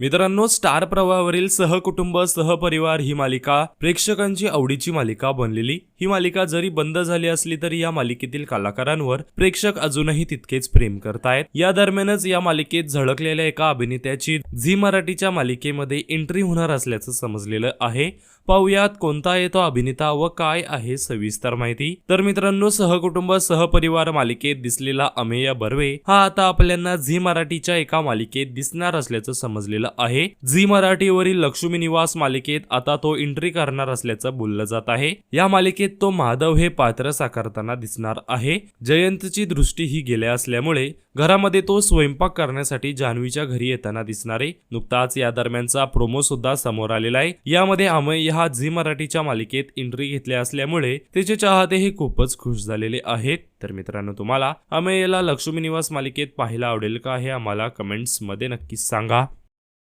मित्रांनो स्टार प्रवाहावरील सहकुटुंब सहपरिवार ही मालिका प्रेक्षकांची आवडीची मालिका बनलेली. ही मालिका जरी बंद झाली असली तरी या मालिकेतील कलाकारांवर प्रेक्षक अजूनही तितकेच प्रेम करतायत. या दरम्यानच या मालिकेत झळकलेल्या एका अभिनेत्याची झी मराठीच्या मालिकेमध्ये एंट्री होणार असल्याचं समजलेलं आहे. पाहुयात कोणता आहे तो अभिनेता व काय आहे सविस्तर माहिती. तर मित्रांनो सहकुटुंब सहपरिवार मालिकेत दिसलेला अमेय बर्वे हा आता आपल्यांना झी मराठीच्या एका मालिकेत दिसणार असल्याचं समजलेलं आहे. झी मराठीवरील लक्ष्मी निवास मालिकेत आता तो एंट्री करणार असल्याचं बोललं जात आहे. या मालिकेत तो माधव हे पात्र साकारताना दिसणार आहे. जयंतची दृष्टी ही गेल्या असल्यामुळे घरामध्ये तो स्वयंपाक करण्यासाठी जान्हवीच्या घरी येताना दिसणार आहे. नुकताच या दरम्यानचा प्रोमो सुद्धा समोर आलेला आहे. यामध्ये अमय हा झी मराठीच्या मालिकेत एंट्री घेतल्या असल्यामुळे त्याचे चाहते हे खूपच खुश झालेले आहेत. तर मित्रांनो तुम्हाला अमयला लक्ष्मी निवास मालिकेत पाहायला आवडेल का हे आम्हाला कमेंट्समध्ये नक्कीच सांगा.